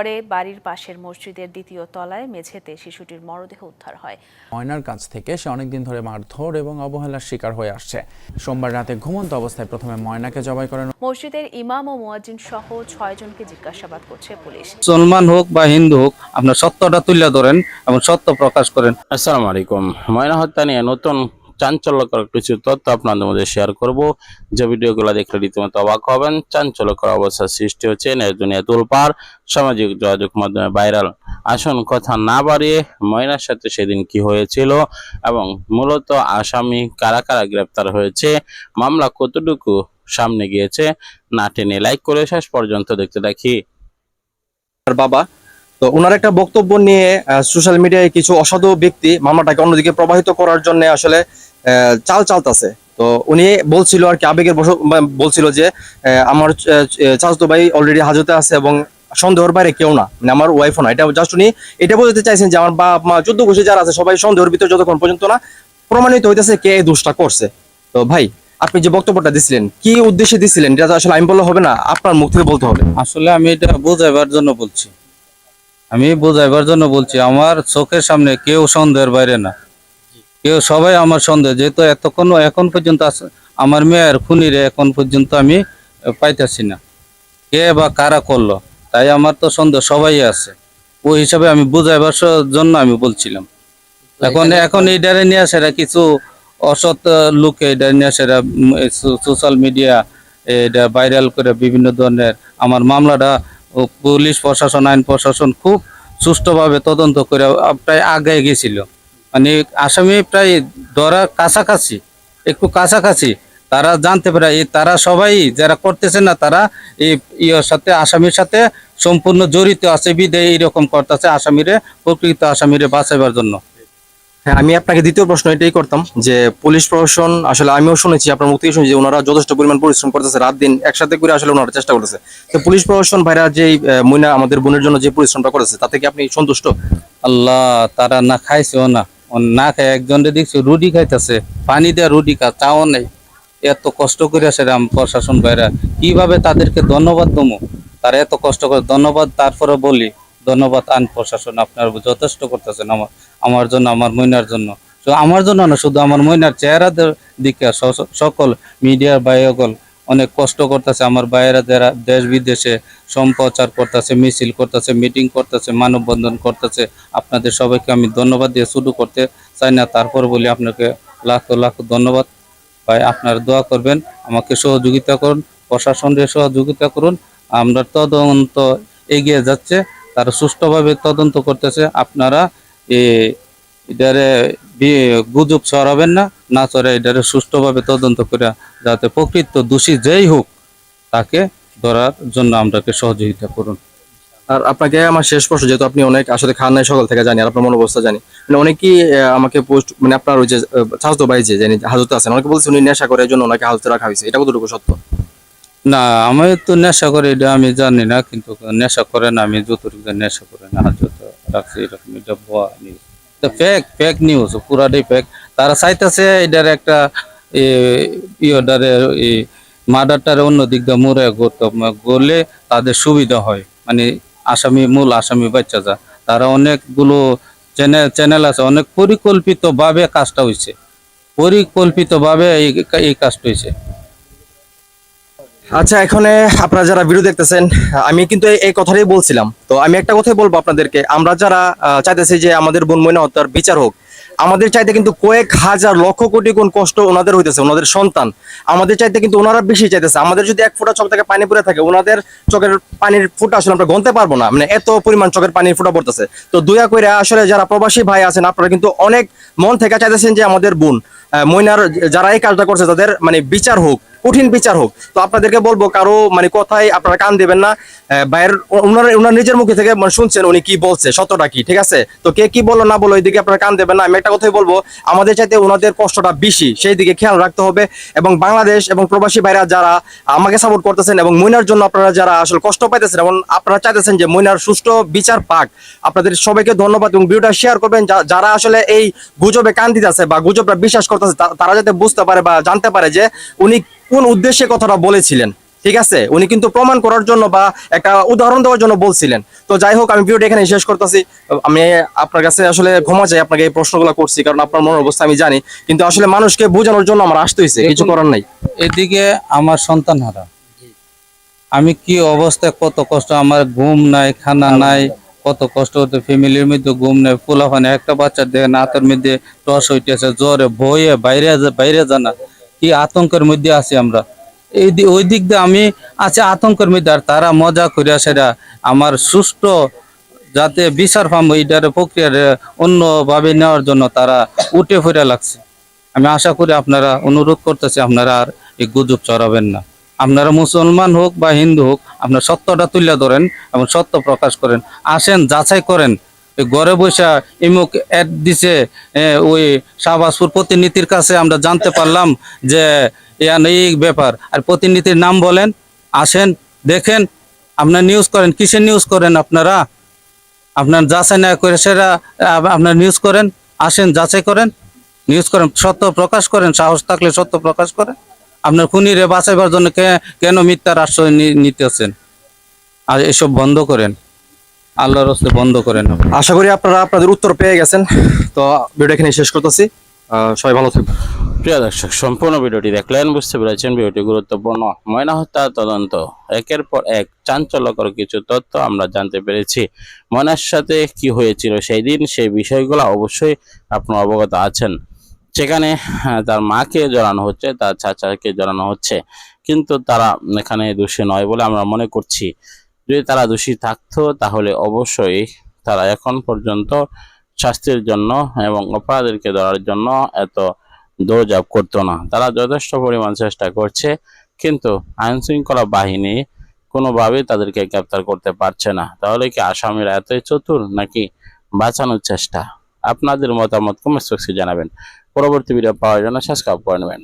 পরে বাড়ির পাশের মসজিদের দ্বিতীয় তলায় মেঝেতে শিশুটির মরদেহ উদ্ধার হয়। ময়নার কাছ থেকে সে অনেকদিন ধরে মারধর এবং অবহেলার শিকার হয়ে আসছে। সোমবার রাতে ঘুমন্ত অবস্থায় প্রথমে ময়নাকে জবাই করেন। মসজিদের ইমাম ও মুয়াজ্জিন সহ ছয়জনকে জিজ্ঞাসাবাদ করছে পুলিশ। মুসলমান হোক বা হিন্দু হোক আপনার সত্যটা তুলে ধরেন এবং সত্য প্রকাশ করেন। আসসালামু আলাইকুম। ময়না হত্যা নিয়ে নতুন চাঞ্চল্যকর কিছু তথ্য আপনাদের মধ্যে শেয়ার করব। যে ভিডিওগুলো দেখলে রীতিমতো অবাক হবেন, চাঞ্চল্যকর অবস্থার সৃষ্টি হচ্ছে নেট দুনিয়া তোলপাড়, সামাজিক যোগাযোগ মাধ্যমে ভাইরাল আসুন কথা না বাড়িয়ে, ময়নার সাথে সেদিন কি হয়েছিল এবং মূলত আসামি কারা কারা গ্রেপ্তার হয়েছে, মামলা কতটুকু সামনে গিয়েছে, না টেনে লাইক করে শেষ পর্যন্ত দেখতে দেখি। বাবা, তো ওনার একটা বক্তব্য নিয়ে সোশ্যাল মিডিয়ায় কিছু অসাধু ব্যক্তি মামলাটাকে অন্যদিকে প্রবাহিত করার জন্য আসলে চাল চালতাছে। তো উনি বলছিল আর কি, আবেগের বশ বা- বলছিল যে আমার চাচতো ভাই অলরেডি হাজতে আছে এবং সন্দেহের বাইরে কেউ না মানে আমার ওয়াইফও না। এটা জাস্ট উনি এটা বোঝাতে চাইছেন যে আমার বাপ, মা, চোদ্দ ঘুষি যারা আছে, সবাই সন্দেহের ভিতরে যতক্ষণ পর্যন্ত না, প্রমাণিত হইতেছে কে এই দোষটা করছে। তো ভাই, আপনি যে বক্তব্যটা দিছিলেন, কি উদ্দেশ্যে দিছিলেন, এটা আসলে আমি বললে হবে না, আপনার মুখ থেকে বলতে হবে। আসলে আমি এটা বোঝাইবার জন্য বলছি। আমি বোঝাইবার জন্য বলছি, আমার চোখের সামনে কেউ সন্দেহের বাইরে না। কেউ সবাই আমার সন্দেহ যেহেতু এতক্ষণ এখন পর্যন্ত আমার মেয়ের খুনিরে এখন পর্যন্ত আমি পাইতাছি না। কে বা কারা করল তাই আমার তো সন্দেহ সবাই আছে। ওই হিসাবে আমি বুঝাইবার জন্য আমি বলছিলাম। এখন এখন এইটারে নিয়ে সেটা কিছু অসৎ লোকে এটা নিয়ে সেটা সোশ্যাল মিডিয়া এটা ভাইরাল করে বিভিন্ন ধরনের আমার মামলাটা পুলিশ প্রশাসন আইন প্রশাসন খুব সুষ্ঠুভাবে তদন্ত করে প্রায় আগে গেছিল। মানে আসামি প্রায় ধরার কাছাকাছি একটু কাছাকাছি। তারা জানতে পারে এই তারা সবাই যারা করতেছে না তারা এই ইয়ের সাথে আসামির সাথে সম্পূর্ণ জড়িত আছে বিদে এইরকম করতেছে আসামিরে প্রকৃত আসামিরে বাঁচাইবার জন্য। হ্যাঁ আমি আপনাকে দ্বিতীয় প্রশ্ন এটাই করতাম যে পুলিশ প্রশাসন আসলে আমিও শুনেছি আপনার মুখ থেকে শুনেছি যে ওনারা যথেষ্ট পরিমাণ পরিশ্রম করতেছে রাত দিন একসাথে করে আসলে ওনারা চেষ্টা করতেছে। তো পুলিশ প্রশাসন ভাইরা যে মইনা আমাদের বোনের জন্য যে পরিশ্রমটা করেছে তাতে কি আপনি সন্তুষ্ট? আল্লাহ তারা না খাইছেও না। না খায়, একজনে দেখছি রুটি খাইতেছে, পানি দেওয়া রুটি খা তাও নেই। এত কষ্ট করে সেরাম প্রশাসন ভাইরা। কীভাবে তাদেরকে ধন্যবাদ দমু? তারা এত কষ্ট করে, ধন্যবাদ তারপরে বলি, ধন্যবাদ আন প্রশাসন, আপনার যথেষ্ট করতেছেন আমার আমার জন্য, আমার মইনার জন্য। আমার জন্য না, শুধু আমার মইনার চেহারা দিকে সকল মিডিয়ার বাইকল অনেক কষ্ট করতেছে। আমার বাইরে যারা দেশ বিদেশে সম্প্রচার করতেছে, মিছিল করতেছে, মিটিং করতেছে, মানববন্ধন করতেছে, আপনাদের সবাইকে আমি ধন্যবাদ দিয়ে শুরু করতে চাই না, তারপর বলি আপনাকে লাখ লাখ ধন্যবাদ। ভাই, আপনারা দোয়া করবেন, আমাকে সহযোগিতা করুন প্রশাসনের সহযোগিতা করুন। আমরা তদন্ত এগিয়ে যাচ্ছে, তারা সুষ্ঠুভাবে তদন্ত করতেছে। আপনারা এ, এটারে গুজব ছড়াবেন না না ছড়া এটারে সুষ্ঠুভাবে তদন্ত করে যাতে প্রকৃত দোষী যেই হোক তাকে ধরার জন্য আমরাকে সহযোগিতা করুন। আর আপনাকে আমার শেষ প্রশ্ন যেহেতু আপনি অনেক আসলে খান নাই সকাল থেকে জানি আর আপনার মনোবস্থা জানি। মানে অনেকেই আমাকে পোস্ট মানে আপনার ওই যে স্বাস্থ্য ভাই যে জানি হাজতে আছেন অনেকে বলছে উনি নেশা করে এই জন্য ওনাকে হাজতে রাখা হয়েছে। এটা কতটুকু সত্য? না আমি তো নেশা করে এটা আমি জানি না কিন্তু নেশা করে না আমি যতটুকু নেশা করে না যত রাখছি এরকম এটা ভুয়া নিউজ ফেক ফেক নিউজ পুরাটাই ফেক তারা চাইতেছে এটার একটা ইয়েটারে মার্ডারটারে অন্য দিক দিয়ে মুড়ে করতে গলে তাদের সুবিধা হয়। মানে আসামি, মূল আসামি বাচ্চা যা। তারা অনেকগুলো চ্যানেল চ্যানেল আছে। অনেক পরিকল্পিতভাবে কাজটা হয়েছে পরিকল্পিতভাবে এই এই কাজটা হয়েছে আচ্ছা এখানে আপনারা যারা ভিডিও দেখতেছেন, আমি কিন্তু এই- কথাটাই বলছিলাম। তো আমি একটা কথাই বলব আপনাদেরকে। আমরা যারা চাইতেছি যে আমাদের বোন ময়না হত্যার বিচার হোক, আমাদের চাইতে কিন্তু কয়েক হাজার লক্ষ কোটি গুণ কষ্ট ওনাদের হইতেছে, ওনাদের সন্তান। আমাদের চাইতে কিন্তু ওনারা বেশি চাইতেছে। আমাদের যদি এক ফোঁটা চোখ থেকে পানি পড়ে থাকে, ওনাদের চোখের পানির ফুটা আসলে আমরা গনতে পারব না। মানে এত পরিমাণ চোখের পানির ফুটা পড়তেছে। তো দুয়া করে আসলে যারা প্রবাসী ভাই আছেন, আপনারা কিন্তু অনেক মন থেকে চাইতেছেন যে আমাদের বোন ময়নার যারা এই কাজটা করছে, তাদের মানে বিচার হোক। কঠিন বিচার হোক। তো আপনাদেরকে বলব, কারও মানে কথাই আপনারা কান দেবেন না। বাইরের ওনার ওনার নিজের মুখে থেকে মানে শুনছেন উনি কি বলছে, সত্যটা কি, ঠিক আছে? তো কে কি বলল না বলো ওইদিকে আপনারা কান দেবেন না। আমি একটা কথাই বলব, আমাদের চাইতে ওনাদের কষ্টটা বেশি, সেই দিকে খেয়াল রাখতে হবে। এবং বাংলাদেশ এবং প্রবাসী ভাইরা যারা আমাকে সাপোর্ট করতেছেন এবং মইনার জন্য আপনারা যারা আসলে কষ্ট পাইতেছেন এবং আপনারা চাইতেছেন যে মইনার সুষ্ঠু বিচার পাক, আপনাদের সবাইকে ধন্যবাদ এবং ভিডিওটা শেয়ার করবেন। যারা আসলে এই গুজবে কান দিতেছে বা গুজবটা বিশ্বাস করতেছে তারা যাতে বুঝতে পারে বা জানতে পারে যে উনি কোন উদ্দেশ্যে কথাটা বলেছিলেন, ঠিক আছে? উনি কিন্তু প্রমাণ করার জন্য বা একটা উদাহরণ দেওয়ার জন্য বলছিলেন। তো যাই হোক, আমি ভিডিওটা এখানে শেষ করতেছি। আমি আপনার কাছে আসলে ক্ষমা চাই, আপনাকে এই প্রশ্নগুলো করছি, কারণ আপনার মনের অবস্থা আমি জানি। কিন্তু আসলে মানুষকে বোঝানোর জন্য আমার আসতে হয়েছে, কিছু করার নাই। এদিকে আমার সন্তান হারা। আমি কি অবস্থায় কত কষ্ট, আমার ঘুম নাই, খানা নাই, কত কষ্ট হতে, ফ্যামিলির মধ্যে ঘুম নাই পোলাফানে একটা বাচ্চা দেখেন হাতের মধ্যে টস হইতেছে, জ্বরে, ভয়ে বাইরে বাইরে জানা কি আতঙ্কের মধ্যে আছি আমরা। এই ওই দিক দিয়ে আমি আছে আতঙ্কের মধ্যে, আর তারা মজা করিয়া সেটা আমার সুষ্ঠু যাতে বিচার পাম, এইটার প্রক্রিয়ার অন্যভাবে নেওয়ার জন্য তারা উঠে ফিরে লাগছে। আমি আশা করি আপনারা অনুরোধ করতেছি, আপনারা আর এই গুজব চড়াবেন না। আপনারা মুসলমান হোক বা হিন্দু হোক, আপনার সত্যটা তুলে ধরেন এবং সত্য প্রকাশ করেন। আসেন, যাচাই করেন। ঘরে বসে ইমুক অ্যাড দিছে ওই শাহবাজপুর প্রতিনিধির কাছে আমরা জানতে পারলাম যে ইয়ান এই ব্যাপার। আর প্রতিনিধির নাম বলেন, আসেন, দেখেন, আপনার নিউজ করেন, কিসের নিউজ করেন আপনারা? আপনার যাচাই না করে আপ- আপনার নিউজ করেন, আসেন, যাচাই করেন নিউজ করেন, সত্য প্রকাশ করেন, সাহস থাকলে সত্য প্রকাশ করেন। আপনার খুনিরে বাঁচাইবার জন্য কেন মিথ্যার আশ্রয় নিতেছেন? আর এসব বন্ধ করেন। আল্লাহর হস্তে বন্ধ করে করেন আশা করি আপনারা আপনাদের উত্তর পেয়ে গেছেন। তো ভিডিও এখানে শেষ করতেছি। সবাই ভালো থাকবেন। প্রিয় দর্শক সম্পূর্ণ ভিডিওটি দেখলেন বুঝতে পেরেছেন ভিডিওটি গুরুত্বপূর্ণ। ময়না হত্যা তদন্ত একের পর এক চাঞ্চল্যকর কিছু তথ্য আমরা জানতে পেরেছি। ময়নার সাথে কি হয়েছিল সেই দিন সেই বিষয়গুলো অবশ্যই আপনার অবগত আছেন। সেখানে তার মাকে জড়ানো হচ্ছে তার চাচাকে জড়ানো হচ্ছে। কিন্তু তারা এখানে দোষী নয় বলে আমরা মনে করছি। যদি তারা দোষী থাকতো, তাহলে অবশ্যই তারা এখন পর্যন্ত শাস্তির জন্য এবং অপরাধীকে ধরার জন্য এত দৌড়ঝাঁপ করতো না। তারা যথেষ্ট পরিমাণ চেষ্টা করছে, কিন্তু আইন শৃঙ্খলা বাহিনী কোনোভাবেই তাদেরকে গ্রেপ্তার করতে পারছে না। তাহলে কি আসামিরা এতই চতুর নাকি বাঁচানোর চেষ্টা? আপনাদের মতামত কমেন্ট বক্সে জানাবেন। পরবর্তী ভিডিও পাওয়ার জন্য সাবস্ক্রাইব করে নেবেন।